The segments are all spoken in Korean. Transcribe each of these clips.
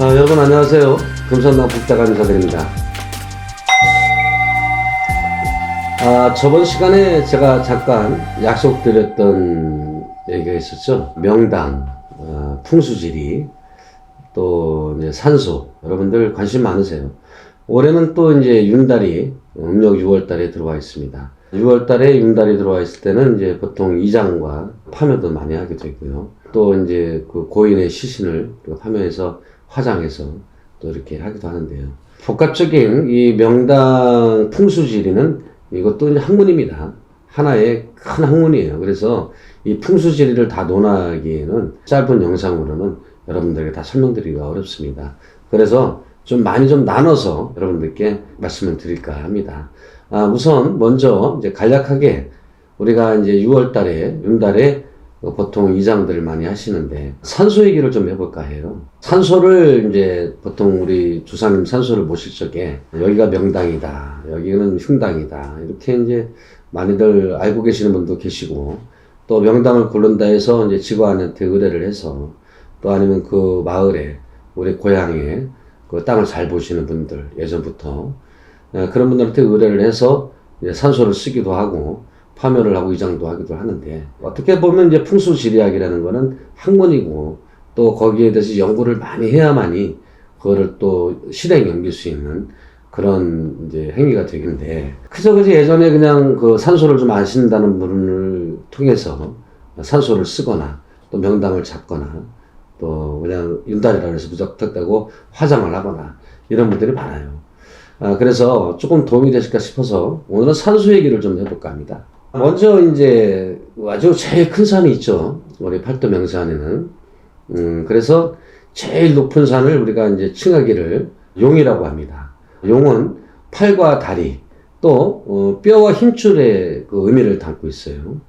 아, 여러분 안녕하세요. 금산당 북자간 인사드립니다. 아, 저번 시간에 제가 잠깐 약속드렸던 얘기가 있었죠. 명당, 어, 풍수지리, 또 이제 산소. 여러분들 관심 많으세요. 올해는 또 이제 윤달이 음력 6월달에 들어와 있습니다. 6월달에 윤달이 들어와 있을 때는 이제 보통 이장과 파묘도 많이 하게 되고요. 또 이제 그 고인의 시신을 파묘해서 화장해서 또 이렇게 하기도 하는데요. 복합적인 이 명당 풍수지리는 이것도 이제 학문입니다. 하나의 큰 학문이에요. 그래서 이 풍수지리를 다 논하기에는 짧은 영상으로는 여러분들에게 다 설명드리기가 어렵습니다. 그래서 좀 많이 좀 나눠서 여러분들께 말씀을 드릴까 합니다. 아, 우선 먼저 이제 간략하게 우리가 이제 6월 달에, 윤달에 보통 이장들 많이 하시는데 산소 얘기를 좀 해볼까 해요. 산소를 이제 보통 우리 주사님 산소를 모실 적에 여기가 명당이다, 여기는 흉당이다 이렇게 이제 많이들 알고 계시는 분도 계시고 또 명당을 고른다 해서 이제 직원한테 의뢰를 해서 또 아니면 그 마을에 우리 고향에 그 땅을 잘 보시는 분들 예전부터 예, 그런 분들한테 의뢰를 해서 산소를 쓰기도 하고 파묘를 하고 이장도 하기도 하는데 어떻게 보면 이제 풍수지리학이라는 거는 학문이고 또 거기에 대해서 연구를 많이 해야만이 그거를 또 실행에 옮길 수 있는 그런 이제 행위가 되겠는데 그저 그저 예전에 그냥 그 산소를 좀 아신다는 분을 통해서 산소를 쓰거나 또 명당을 잡거나 또 그냥 윤달이라 해서 무적택다고 화장을 하거나 이런 분들이 많아요. 아, 그래서 조금 도움이 되실까 싶어서 오늘은 산소 얘기를 좀 해볼까 합니다. 먼저 이제 아주 제일 큰 산이 있죠. 우리 팔도 명산에는. 음, 그래서 제일 높은 산을 우리가 이제 칭하기를 용이라고 합니다. 용은 팔과 다리 또 어, 뼈와 힘줄의 그 의미를 담고 있어요.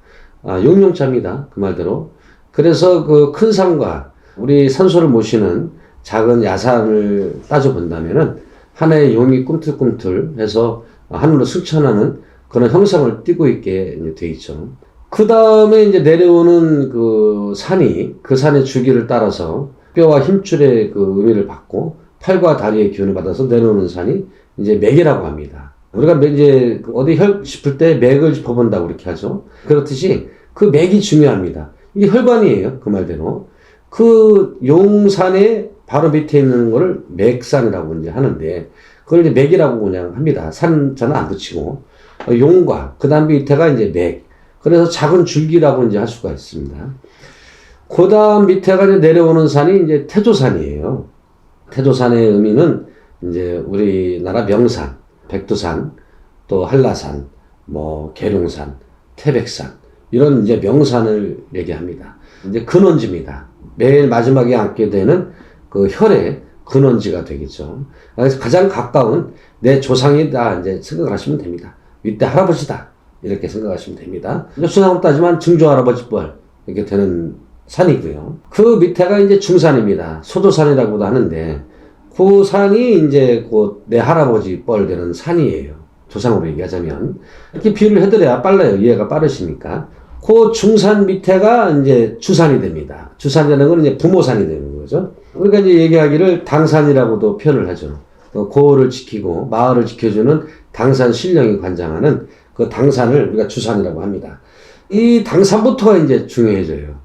아, 용용자입니다. 그 말대로. 그래서 그 큰 산과 우리 산소를 모시는 작은 야산을 따져 본다면은 하나의 용이 꿈틀꿈틀 해서 하늘로 승천하는 그런 형상을 띠고 있게 돼 있죠. 그 다음에 이제 내려오는 그 산이 그 산의 주기를 따라서 뼈와 힘줄의 그 의미를 받고 팔과 다리의 기운을 받아서 내려오는 산이 이제 맥이라고 합니다. 우리가 이제 어디 혈 짚을 때 맥을 짚어본다고 그렇게 하죠. 그렇듯이 그 맥이 중요합니다. 이게 혈관이에요. 그 말대로. 그 용산의 바로 밑에 있는 거를 맥산이라고 이제 하는데 그걸 이제 맥이라고 그냥 합니다. 산자는 안 붙이고 용과 그 다음 밑에가 이제 맥. 그래서 작은 줄기라고 이제 할 수가 있습니다. 그 다음 밑에가 이제 내려오는 산이 이제 태조산이에요. 태조산의 의미는 이제 우리나라 명산, 백두산, 또 한라산, 뭐 계룡산, 태백산 이런 이제 명산을 얘기합니다. 이제 근원지입니다. 매일 마지막에 앉게 되는 그 혈의 근원지가 되겠죠. 그래서 가장 가까운 내 조상이다 이제 생각을 하시면 됩니다. 윗대 할아버지다 이렇게 생각하시면 됩니다. 수상으로 따지만 증조 할아버지 뻘 이렇게 되는 산이고요. 그 밑에가 이제 중산입니다. 소조산이라고도 하는데 그 산이 이제 그내 할아버지 뻘 되는 산이에요. 조상으로 얘기하자면 이렇게 비유를 해드려야 빨라요. 이해가 빠르시니까. 그 중산 밑에가 이제 주산이 됩니다. 주산이라는 건 이제 부모산이 되는 거죠. 우리가 이제 얘기하기를 당산이라고도 표현을 하죠. 또 고을을 지키고 마을을 지켜주는 당산 신령이 관장하는 그 당산을 우리가 주산이라고 합니다. 이 당산부터가 이제 중요해져요.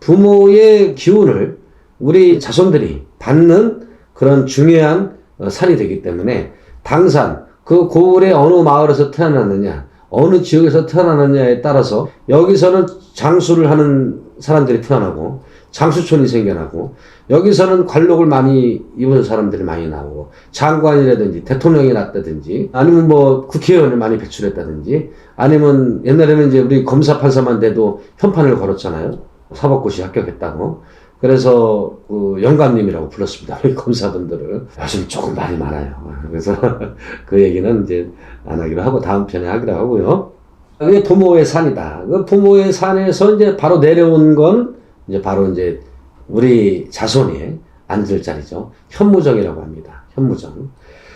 부모의 기운을 우리 자손들이 받는 그런 중요한 어, 산이 되기 때문에 당산, 그 고을의 어느 마을에서 태어났느냐, 어느 지역에서 태어났느냐에 따라서 여기서는 장수를 하는 사람들이 태어나고 장수촌이 생겨나고 여기서는 관록을 많이 입은 사람들이 많이 나오고 장관이라든지 대통령이 났다든지 아니면 뭐 국회의원을 많이 배출했다든지 아니면 옛날에는 이제 우리 검사 판사만 돼도 현판을 걸었잖아요. 사법고시 합격했다고. 그래서 그 영감님이라고 불렀습니다. 우리 검사분들을. 요즘 조금 많이 많아요. 그래서 그 얘기는 이제 안 하기로 하고 다음 편에 하기로 하고요. 그게 부모의 산이다. 그 부모의 산에서 이제 바로 내려온 건 이제 바로 이제 우리 자손이 앉을 자리죠. 현무정이라고 합니다. 현무정.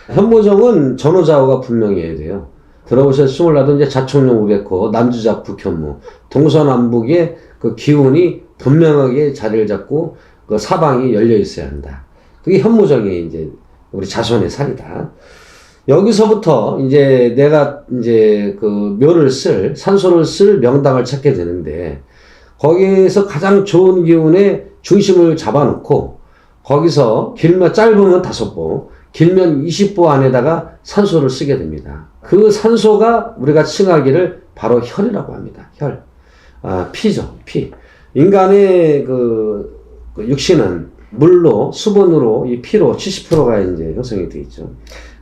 현무정은 전후좌우가 분명해야 돼요. 들어보셨을 몰라도 이제 자총령 우백호, 남주작 북현무, 동서남북의 그 기운이 분명하게 자리를 잡고 그 사방이 열려 있어야 한다. 그게 현무정이 이제 우리 자손의 살이다. 여기서부터 이제 내가 이제 그 묘를 쓸, 산소를 쓸 명당을 찾게 되는데, 거기에서 가장 좋은 기운의 중심을 잡아놓고, 거기서 길면 짧으면 다섯 보, 길면 20보 안에다가 산소를 쓰게 됩니다. 그 산소가 우리가 칭하기를 바로 혈이라고 합니다. 혈. 아, 피죠, 피. 인간의 그, 그 육신은 물로, 수분으로, 이 피로 70%가 이제 형성이 되어 있죠.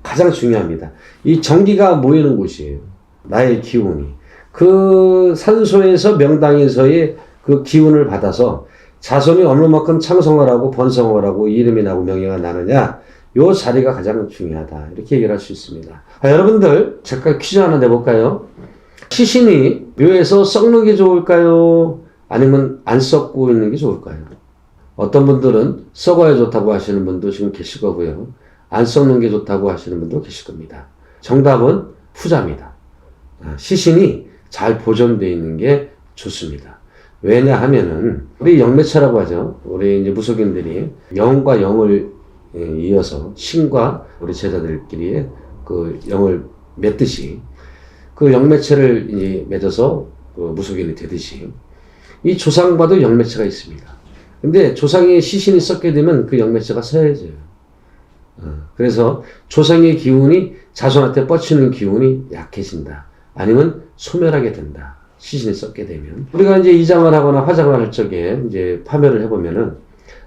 가장 중요합니다. 이 전기가 모이는 곳이에요. 나의 기운이. 그 산소에서 명당에서의 그 기운을 받아서 자손이 어느 만큼 창성을 하고 번성을 하고 이름이 나고 명예가 나느냐, 요 자리가 가장 중요하다. 이렇게 얘기를 할 수 있습니다. 아, 여러분들, 잠깐 퀴즈 하나 내볼까요? 시신이 묘에서 썩는 게 좋을까요? 아니면 안 썩고 있는 게 좋을까요? 어떤 분들은 썩어야 좋다고 하시는 분도 지금 계실 거고요. 안 썩는 게 좋다고 하시는 분도 계실 겁니다. 정답은 후자입니다. 아, 시신이 잘 보존되어 있는 게 좋습니다. 왜냐하면은 우리 영매체라고 하죠. 우리 이제 무속인들이 영과 영을 예, 이어서 신과 우리 제자들끼리의 그 영을 맺듯이 그 영매체를 이제 맺어서 그 무속인이 되듯이 이 조상과도 영매체가 있습니다. 근데 조상의 시신이 썩게 되면 그 영매체가 서해져요. 어, 그래서 조상의 기운이 자손한테 뻗치는 기운이 약해진다. 아니면 소멸하게 된다. 시신이 썩게 되면. 우리가 이제 이장을 하거나 화장을 할 적에 이제 파멸을 해보면은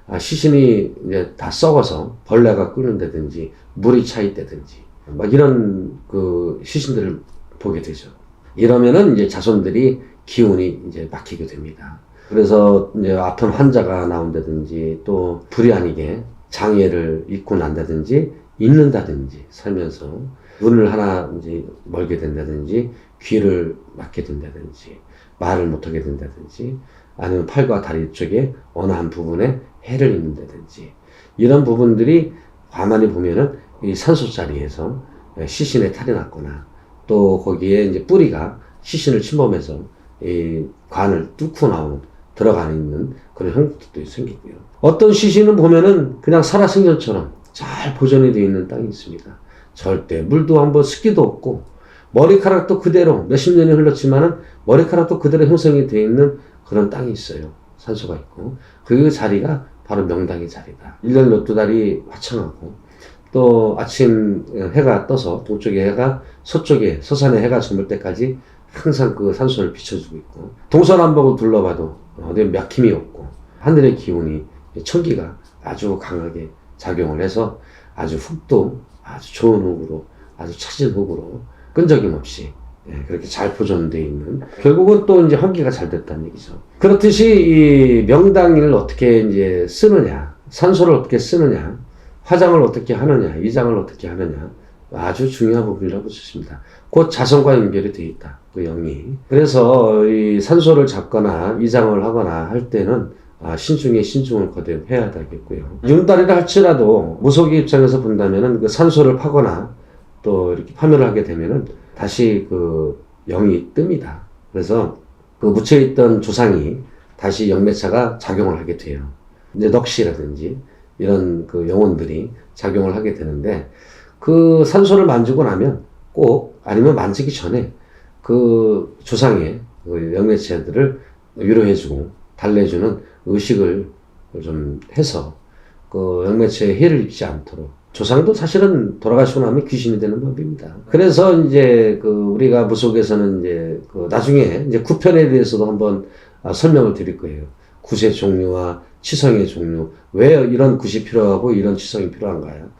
아, 시신이 이제 다 썩어서 벌레가 끓는다든지 물이 차 있다든지 막 이런 그 시신들을 보게 되죠. 이러면은 이제 자손들이 기운이 이제 막히게 됩니다. 그래서 이제 아픈 환자가 나온다든지 또 불이 아니게 장애를 입고 난다든지 잊는다든지 살면서 눈을 하나 이제 멀게 된다든지 귀를 막게 된다든지 말을 못하게 된다든지 아니면 팔과 다리 쪽에 어느 한 부분에 해를 입는다든지 이런 부분들이 가만히 보면은 이 산소 자리에서 시신에 탈이 났거나 또 거기에 이제 뿌리가 시신을 침범해서 이 관을 뚫고 나오는 들어가 있는 그런 형국도 생기고요. 어떤 시신은 보면은 그냥 살아생전처럼 잘 보존이 되어 있는 땅이 있습니다. 절대 물도 한번 습기도 없고 머리카락도 그대로 몇십 년이 흘렀지만은 머리카락도 그대로 형성이 되어 있는 그런 땅이 있어요. 산소가 있고 그 자리가 바로 명당의 자리다. 1년 12달이 화창하고 또 아침 해가 떠서 동쪽에 해가 서쪽에 서산에 해가 저물 때까지 항상 그 산소를 비춰주고 있고 동서남북을 둘러봐도 어디 막힘이 없고 하늘의 기운이 천기가 아주 강하게 작용을 해서 아주 흙도 아주 좋은 흙으로 아주 차진 흙으로 끈적임 없이 예, 그렇게 잘 보존되어 있는 결국은 또 이제 환기가 잘 됐다는 얘기죠. 그렇듯이 이 명당을 어떻게 이제 쓰느냐, 산소를 어떻게 쓰느냐, 화장을 어떻게 하느냐, 이장을 어떻게 하느냐 아주 중요한 부분이라고 보십니다. 곧 자성과 연결이 되어 있다. 그 영이. 그래서 이 산소를 잡거나 이장을 하거나 할 때는 아, 신중에 신중을 거듭해야 되겠고요. 윤달이라 할지라도 무속의 입장에서 본다면은 그 산소를 파거나 또 이렇게 파멸을 하게 되면은 다시 그 영이 뜹니다. 그래서 그 묻혀있던 조상이 다시 영매차가 작용을 하게 돼요. 이제 넋이라든지 이런 그 영혼들이 작용을 하게 되는데 그 산소를 만지고 나면 꼭 아니면 만지기 전에 그 조상의 그 영매체들을 위로해주고 달래주는 의식을 좀 해서 그 영매체에 해를 입지 않도록 조상도 사실은 돌아가시고 나면 귀신이 되는 법입니다. 그래서 이제 그 우리가 무속에서는 이제 그 나중에 이제 구편에 대해서도 한번 아, 설명을 드릴 거예요. 구세 종류와 치성의 종류. 왜 이런 굿이 필요하고 이런 치성이 필요한가요?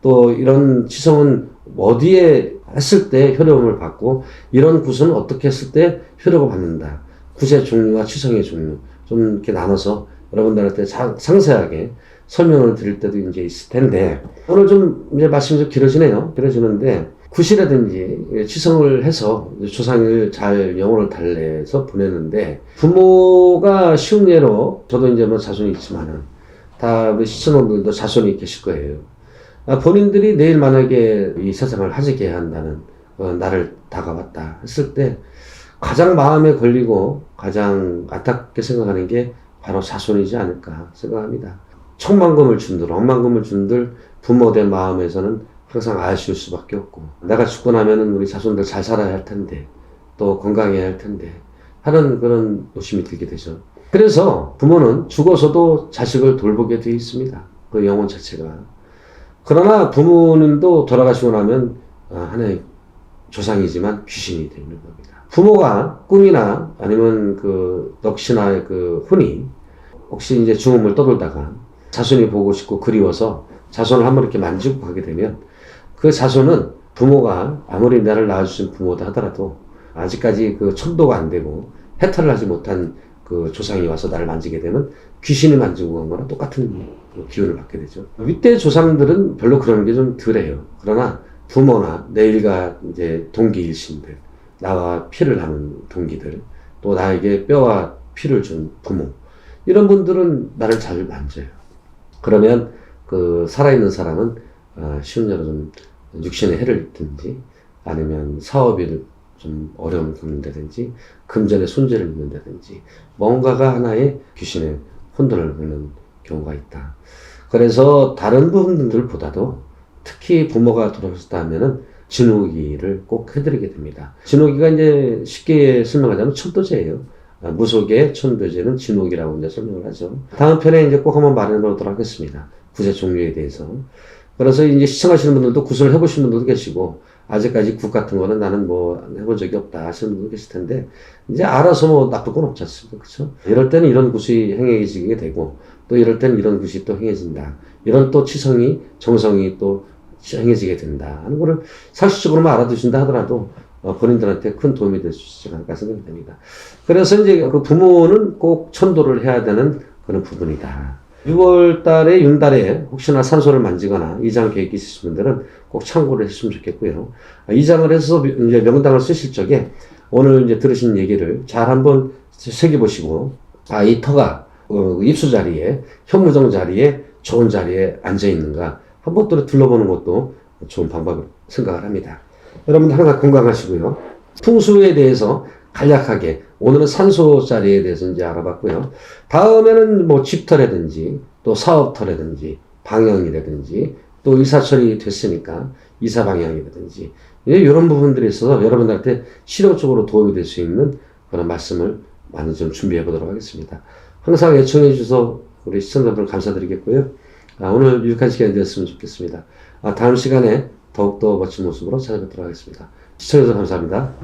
또 이런 치성은 어디에 했을 때 효력을 받고 이런 굿은 어떻게 했을 때 효력을 받는다. 굿의 종류와 치성의 종류. 좀 이렇게 나눠서 여러분들한테 자, 상세하게 설명을 드릴 때도 이제 있을 텐데 오늘 좀 이제 말씀이 좀 길어지네요. 길어지는데 굿이라든지 치성을 해서 조상을 잘 영혼을 달래서 보내는데 부모가 쉬운 예로 저도 이제 뭐 자손이 있지만은 다 시청자분들도 자손이 계실 거예요. 아, 본인들이 내일 만약에 이 세상을 하지게 한다는 어, 나를 다가왔다 했을 때 가장 마음에 걸리고 가장 안타깝게 생각하는 게 바로 자손이지 않을까 생각합니다. 천만금을 준들, 억만금을 준들 부모된 마음에서는 항상 아쉬울 수밖에 없고 내가 죽고 나면은 우리 자손들 잘 살아야 할 텐데 또 건강해야 할 텐데 하는 그런 욕심이 들게 되죠. 그래서 부모는 죽어서도 자식을 돌보게 되어 있습니다. 그 영혼 자체가. 그러나 부모님도 돌아가시고 나면 아, 하나의 조상이지만 귀신이 되는 겁니다. 부모가 꿈이나 아니면 그 넋이나 그 혼이 혹시 이제 죽음을 떠돌다가 자손이 보고 싶고 그리워서 자손을 한번 이렇게 만지고 가게 되면 그 자손은 부모가 아무리 나를 낳아주신 부모다 하더라도 아직까지 그 천도가 안 되고 해탈을 하지 못한 그 조상이 와서 나를 만지게 되면 귀신이 만지고 간 거랑 똑같은 그 기운을 받게 되죠. 윗대 조상들은 별로 그런 게 좀 덜해요. 그러나 부모나 내 일가 이제 동기 일신들, 나와 피를 나눈 동기들, 또 나에게 뼈와 피를 준 부모, 이런 분들은 나를 잘 만져요. 그러면 그 살아있는 사람은 아, 쉬운 대로 좀 육신에 해를 입든지 아니면 사업을 좀 어려움을 겪는다든지 금전에 손재를 입는다든지 뭔가가 하나의 귀신의 혼돈을 보는 경우가 있다. 그래서 다른 부분들보다도 특히 부모가 돌아가셨다 하면은 진호기를 꼭 해드리게 됩니다. 진호기가 이제 쉽게 설명하자면 천도제예요. 아, 무속의 천도제는 진호기라고 이제 설명을 하죠. 다음 편에 이제 꼭 한번 말해 보도록 하겠습니다. 구제 종류에 대해서. 그래서 이제 시청하시는 분들도 구슬을 해보신 분들도 계시고, 아직까지 국 같은 거는 나는 뭐 해본 적이 없다 하시는 분도 계실 텐데, 이제 알아서 뭐 나쁠 건 없지 않습니까? 그쵸? 이럴 때는 이런 굿이 행해지게 되고, 또 이럴 때는 이런 굿이 또 행해진다. 이런 또 치성이, 정성이 또 행해지게 된다. 하는 거를 상식적으로만 알아두신다 하더라도, 어, 본인들한테 큰 도움이 될 수 있지 않을까 생각이 됩니다. 그래서 이제 그 부모는 꼭 천도를 해야 되는 그런 부분이다. 6월 달에, 윤달에 혹시나 산소를 만지거나 이장 계획이 있으신 분들은 꼭 참고를 했으면 좋겠고요. 아, 이장을 해서 이제 명당을 쓰실 적에 오늘 이제 들으신 얘기를 잘 한번 새겨보시고, 아, 이 터가 어, 입수 자리에, 현무정 자리에, 좋은 자리에 앉아 있는가 한번 또 둘러보는 것도 좋은 방법을 생각을 합니다. 여러분들 항상 건강하시고요. 풍수에 대해서 간략하게 오늘은 산소 자리에 대해서 이제 알아봤고요. 다음에는 뭐 집터라든지 또 사업터라든지 방향이라든지 또 이사철이 됐으니까 이사 방향이라든지 이런 부분들에 있어서 여러분들한테 실용적으로 도움이 될 수 있는 그런 말씀을 많이 좀 준비해 보도록 하겠습니다. 항상 애청해 주셔서 우리 시청자분들 감사드리겠고요. 아, 오늘 유익한 시간이 되었으면 좋겠습니다. 아, 다음 시간에 더욱더 멋진 모습으로 찾아뵙도록 하겠습니다. 시청해주셔서 감사합니다.